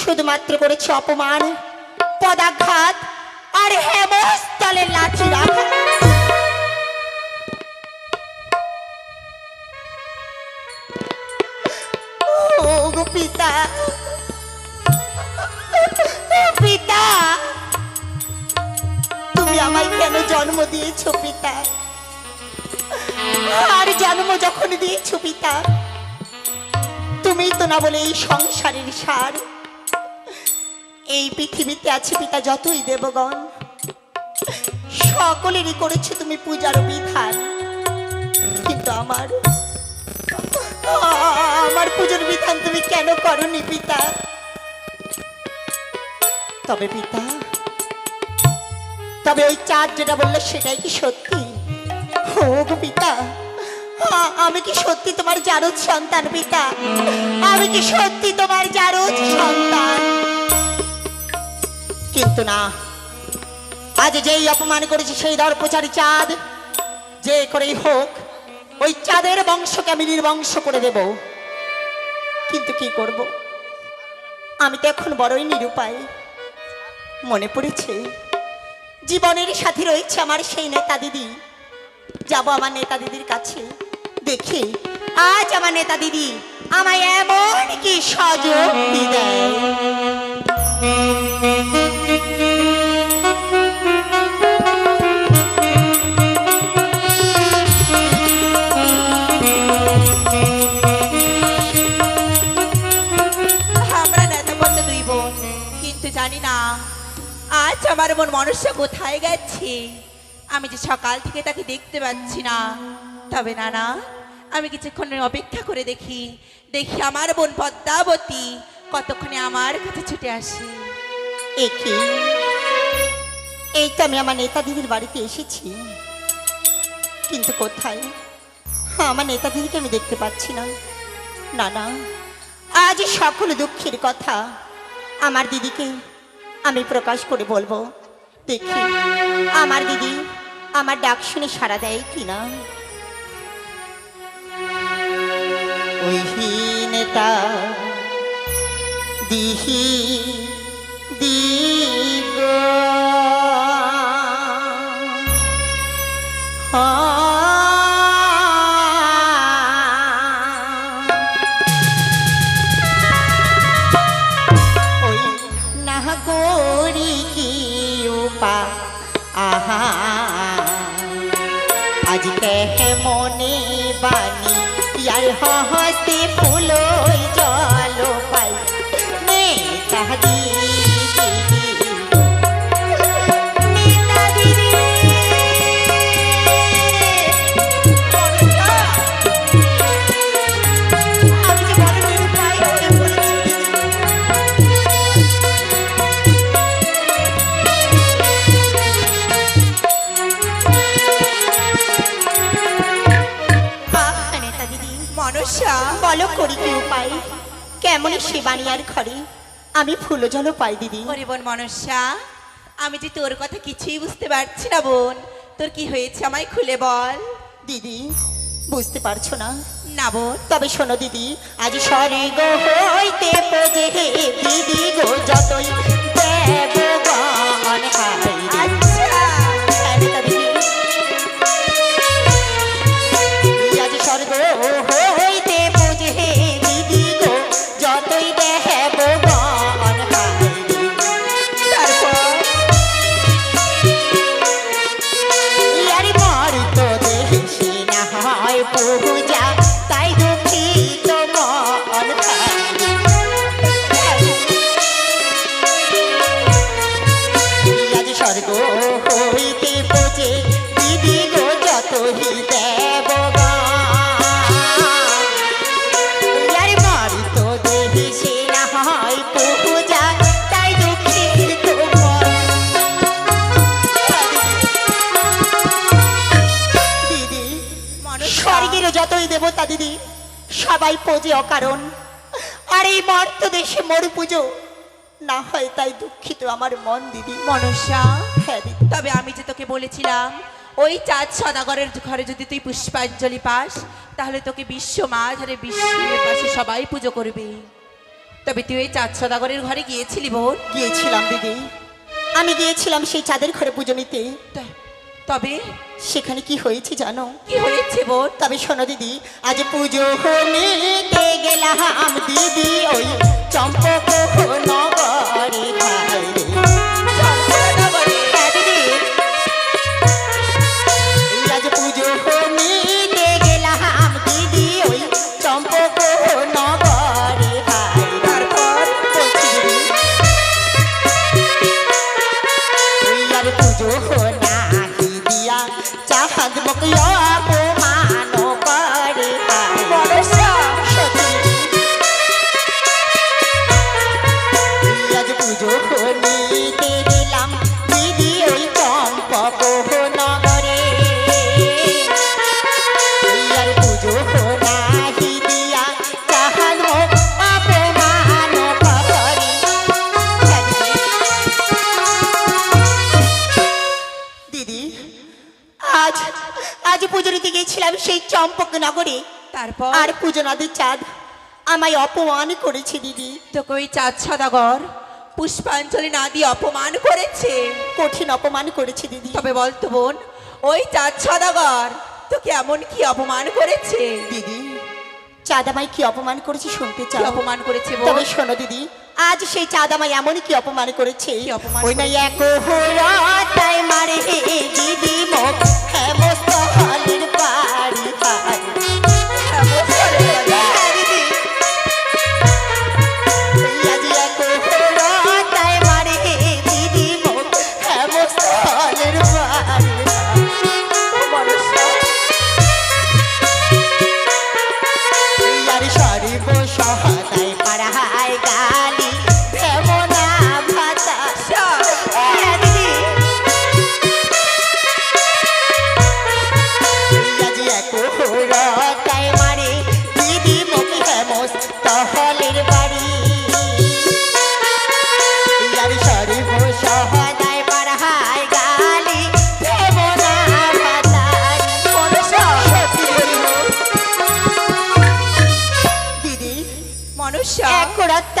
শুধুমাত্র করেছে অপমান, পদাঘাত আর হেমস্থলের লাঠি রাখা। তুমি আমায় কেন জন্ম আর জন্ম যখন তুমি তো না বলে এই সংসারের সার। এই পৃথিবীতে আছে পিতা যতই দেবগণ। সকলেরই করেছ তুমি পূজার বিধান। কিন্তু আমার আমার পুজোর বিধান তুমি কেন করনি পিতা? তবে পিতা, তবে ওই চাঁদ যেটা বললে সেটাই কি সত্যি? গো পিতা, আমি কি সত্যি তোমার জারদ সন্তান পিতা? আমি কি সত্যি তোমার জারদ সন্তান? কিন্তু না। আজ যেই অপমান করেছে, সেই দর্পচারী চাঁদ, যে করেই হোক, ওই চাঁদের বংশকে আমি নির্বংশ করে দেব। কিন্তু কি করব? আমি তো এখন বড়ই নিরুপায়। মনে পড়েছে, জীবনের সাথী রয়েছে আমার সেই নেতা দিদি। যাব আমার নেতা দিদির কাছে, দেখি আজ আমার নেতা দিদি আমায় এমন কি সজোগ দেয়। মনুষ্য কোথায় গেছে? আমি যে সকাল থেকে তাকে দেখতে পাচ্ছি না। তবে না না, আমি কিছুক্ষণ অপেক্ষা করে দেখি। দেখি আমার বোন পদ্মাবতী কতক্ষণে আমার কাছে ছুটে আসে। একে, এই তো আমি আমার নেতা দিদির বাড়িতে এসেছি। কিন্তু কোথায়? আমার নেতা দিদিকে আমি দেখতে পাচ্ছি না। না না, আজ সকল দুঃখের কথা আমার দিদিকে আমি প্রকাশ করে বলব। দেখি। আমার দিদি আমার ডাক শুনে সাড়া দেয় কিনা? ওই হীনতা দিহি দিগ আজকে মনে বানি ইয়ার হস্তে ফুলো জল পাই। নে তাহাদি কেমন সে বানিয়ার ঘরে। আমি ফুল জল পাই দিদি। ওরে বোন মনুষ্যা আমি যে তোর কথা কিছুই বুঝতে পারছি না বোন। তোর কি হয়েছে আমায় খুলে বল। দিদি বুঝতে পারছ না? না বোন। তবে শোনো দিদি আজ সরে গো হইতে পোজে দিদি গো স্বর্গের যতই দেবতা দিদি সবাই পোজে অকারণ। আর এই মর্ত দেশে মরু পুজো না হয় তাই দুঃখিত আমার মন দিদি। মনসা হ্যাঁ দিদি। তবে আমি যে তোকে বলেছিলাম ওই চাঁদ সদাগরের ঘরে যদি তুই পুষ্পাঞ্জলি পাস তাহলে তোকে বিশ্ব মাঝারে বিশ্বের পাশে সবাই পুজো করবে। তবে তুই ওই চাঁদ সদাগরের ঘরে গিয়েছিলি বোন? গিয়েছিলাম দিদি। আমি গিয়েছিলাম সেই চাঁদের ঘরে পুজো নিতে। তবে সেখানে কি হয়েছে জানো? কি হয়েছে বোন তবে শোনো দিদি আজ পুজো নিতে গেলাম দিদি ওই চম্পক নগরে। চম্পক নগরে। তারপর? আর পুজো নদীর চাঁদ। আমায় অপমান করেছে দিদি। তোকে ওই চাঁদ সদাগর? পুষ্পাঞ্জলি না দিয়ে অপমান করেছে? কঠিন অপমান করেছে দিদি। তবে বলতো বোন ওই চাঁদ সদাগর তোকে এমন কি অপমান করেছে? দিদি চাঁদ আমায় কি অপমান করেছে শুনতে চাও? অপমান করেছে তবে শোনো দিদি আজ সেই চাঁদামাই এমন কি অপমান করেছে? অপমান ওই না এক মারে দিদি মুখ I-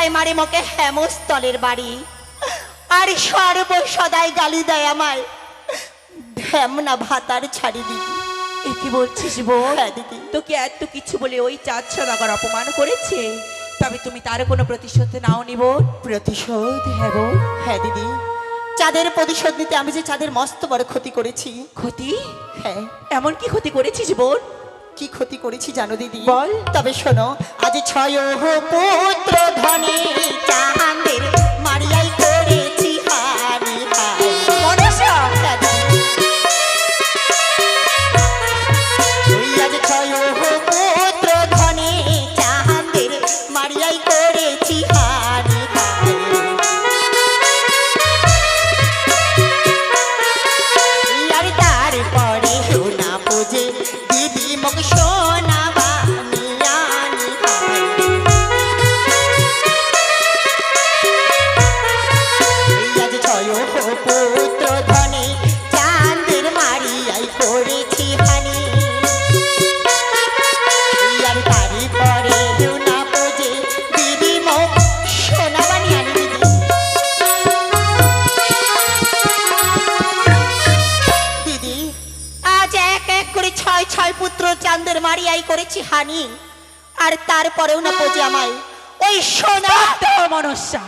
রাত্তায় মারে মকে হেমস্থলের বাড়ি। আর সর্ব সদাই গালি দেয় আমায়। ঢেমনা ভাতার ছাড়ি দিদি এ কি বলছিস বোন হ্যাঁ দিদি। তোকে এত কিছু বলে ওই চাঁদ সদাগর অপমান করেছে। তবে তুমি তার কোনো প্রতিশোধ নাও নিব প্রতিশোধ? হ্যাঁ বোন হ্যাঁ দিদি। চাঁদের প্রতিশোধ নিতে আমি যে চাঁদের মস্ত বড় ক্ষতি করেছি। ক্ষতি? হ্যাঁ। এমন কি ক্ষতি করেছিস বোন কি ক্ষতি করেছি জানো দিদি বল। তবে শোনো আজ ছয় পুত্র ধনে চাহান্দের মারিয়াই চাঁদের মারিয়াই করেছি হানি। আর তারপরেও না পোজে আমায়। ওই সোনা মনসা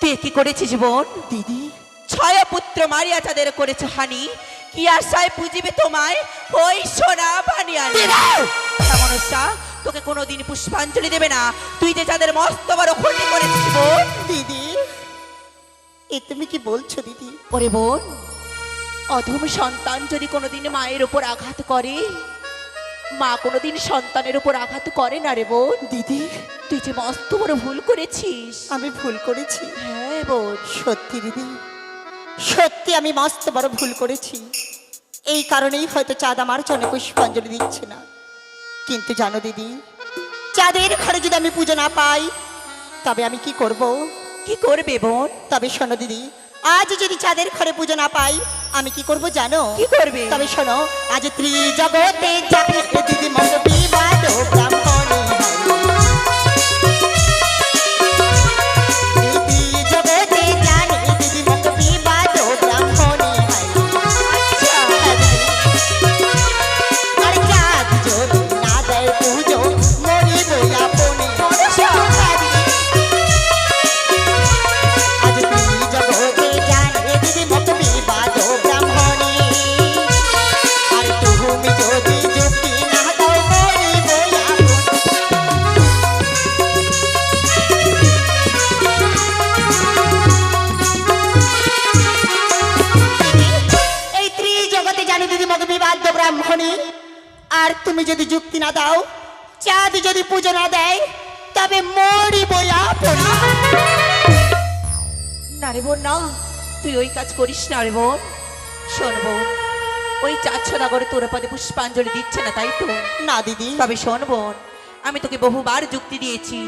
তুই কি করেছিস বোন? দিদি। ছয় পুত্র মারিয়া তাদের করেছ হানি। কি আশায় পুজিবে তোমায়? ওই সোনা বানিয়ানি। মনসা তোকে কোনোদিন পুষ্পাঞ্জলি দেবে না। তুই যে যাদের মস্ত বড় ক্ষতি করেছিস দিদি এ তুমি কি বলছো দিদি? ওরে বোন অধম সন্তান যদি কোনোদিন মায়ের উপর আঘাত করে মা কোনোদিন সন্তানের উপর আঘাত করে না রে বোন। দিদি। তুই যে মস্ত বড় ভুল করেছিস। আমি ভুল করেছি। হ্যাঁ বোন। সত্যি দিদি। সত্যি আমি মস্ত বড় ভুল করেছি। এই কারণেই হয়তো চাঁদ আমার জন্য পুষ্পাঞ্জলি দিচ্ছে না। কিন্তু জানো দিদি চাঁদের ঘরে যদি আমি পুজো না পাই তবে আমি কি করব? কি করবে বোন? তবে শোনো দিদি আজ যদি চাঁদের ঘরে পুজো না পাই আমি কি করব জানো? কি করবে? তবে শোনো আজ ত্রিজগতে যাবে দিদি মত বিবাদ পুজো না দেয় তবে মরি পড়ি না। রে বোন না তুই ওই কাজ করিস না রে বোন শোন বোন ওই চার ছদাগরে তোর পদে পুষ্পাঞ্জলি দিচ্ছে না তাই তো? না দিদি। তবে শোন বোন আমি তোকে বহুবার যুক্তি দিয়েছি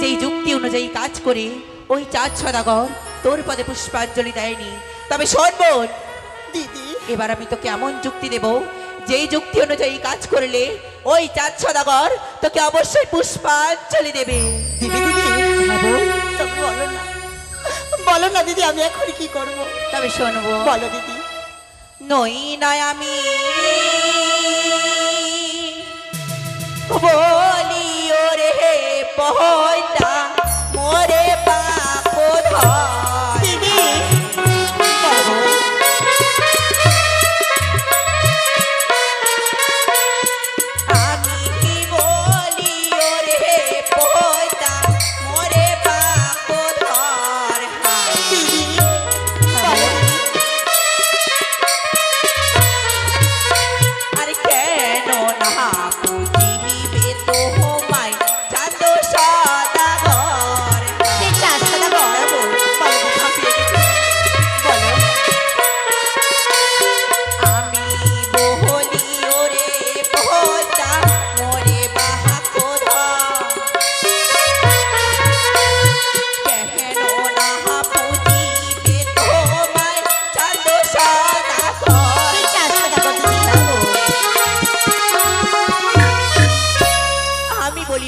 যেই যুক্তি অনুযায়ী কাজ করে ওই চার ছদাগর তোর পদে পুষ্পাঞ্জলি দেয়নি। তবে শোন বোন দিদি। এবার আমি তোকে এমন যুক্তি দেব যেই যুক্তি অনুযায়ী কাজ করলে ওই চার ছদাগর তোকে অবশ্যই পুষ্পাঞ্জলি দেবে। দিদি দিদি বলো না। বলো না দিদি আমি এখন কি করব? তবে শোনবো। বলো দিদি। নই নয় আমি। বলি ওরে পহটা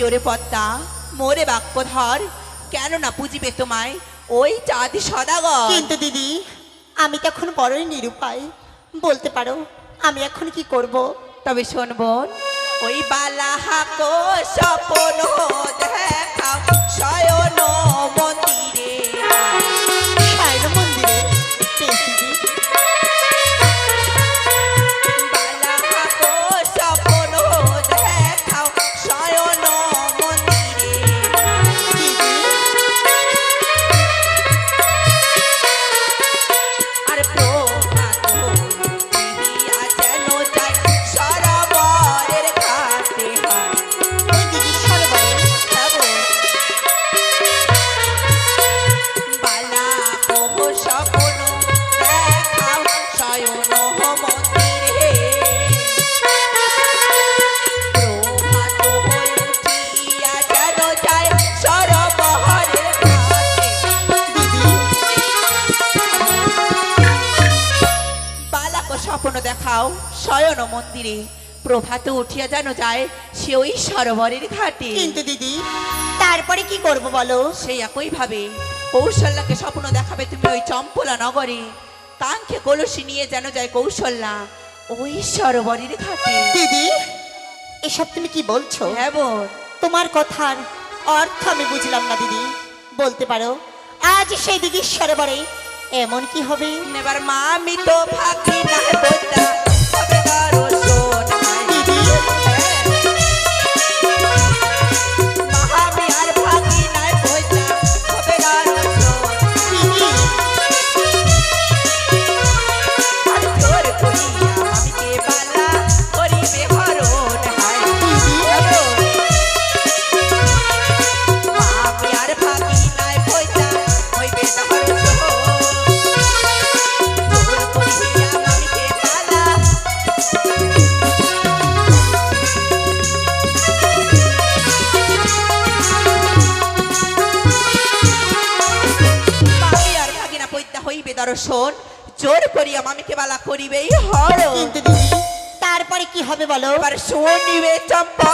আমি পত্তা মোরে পদ্মা মোরে বাক্যধর কেন না পুজিবে তোমায় ওই চাঁদি সদাগর। কিন্তু দিদি আমি তখন বড়ই নিরুপায়। বলতে পারো আমি এখন কি করব? তবে শোনবন ওই বালাহাকো স্বপ্ন দেখাও শয়ন দেখাও শয়ন মন্দিরে। প্রভাতে উঠিয়া যেন যায় সে ওই সরোবরের ঘাটে। কিন্তু দিদি তারপরে কি করব বলো? সেই একই ভাবে। কৌশল্যাকে স্বপ্ন দেখাবে তুমি ওই চম্পলা নগরে। কাঙ্ক্ষে কলসি নিয়ে যেন যায় কৌশল্যা ওই সরোবরের ঘাটে। দিদি এসব তুমি কি বলছো? হ্যাঁ বোন তোমার কথার অর্থ আমি বুঝলাম না দিদি। বলতে পারো আজ সেই দিদির সরোবরে এমন কি হবে? এবার মা আমি তো ভাগি না দর্শন জোর করিয়া মামিকে বালা করিবেই হর তারপরে কি হবে বলো এবার চম্পা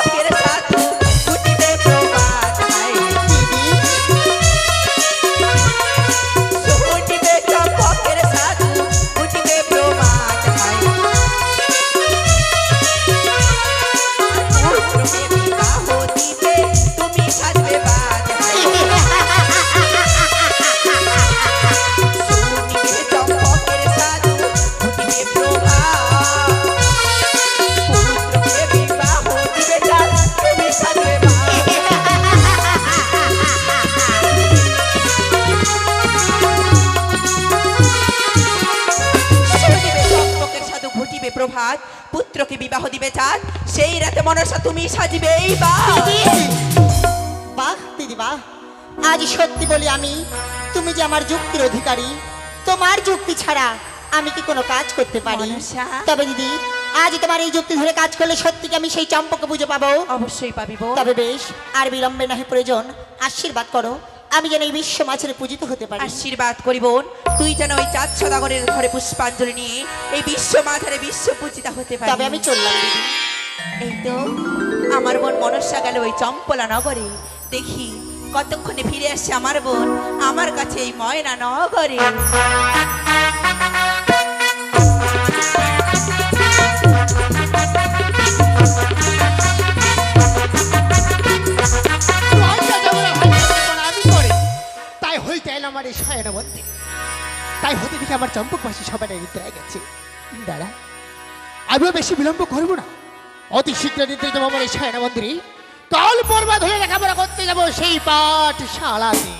পুত্রকে বিবাহ দিবে চাঁদ সেই রাতে মনসা তুমি সাজিবে এই বা দিদি! বাহ দিদি বাহ। আজ সত্যি বলি আমি তুমি যে আমার যুক্তির অধিকারী তোমার যুক্তি ছাড়া আমি কি কোনো কাজ করতে পারি? তবে দিদি আজ তোমার এই যুক্তি ধরে কাজ করলে সত্যি কি আমি সেই চম্পকে বুঝে পাবো? অবশ্যই পাবি তবে বেশ আর বিলম্বে নহে প্রয়োজন আশীর্বাদ করো। আমি যেন এই বিশ্ব মাছের পূজিত হতে পারি। আশীর্বাদ করি বোন। তুই যেন ওই চাঁদ সদাগরের ঘরে পুষ্পাঞ্জলি নিয়ে এই বিশ্ব মাঝারে বিশ্ব পূজিতা হতে পারি তবে আমি চললাম দিদি। এই তো আমার বোন মনসা গেল ওই চম্পলা নগরে। দেখি কতক্ষণে ফিরে আসছে আমার বোন আমার কাছে এই ময়না নগরে। এলাম মধ্যে তাই হতে দেখে আমার চম্পক পাশে সবাই নিদ্রায় গেছে দাঁড়া, আমিও বেশি বিলম্ব করব না। অতি শীঘ্র নিদ্রিত আমার এই শয়ন মন্দিরে কাল পর্বা ধরে লেখাপড়া করতে যাব সেই পাঠশালাতে।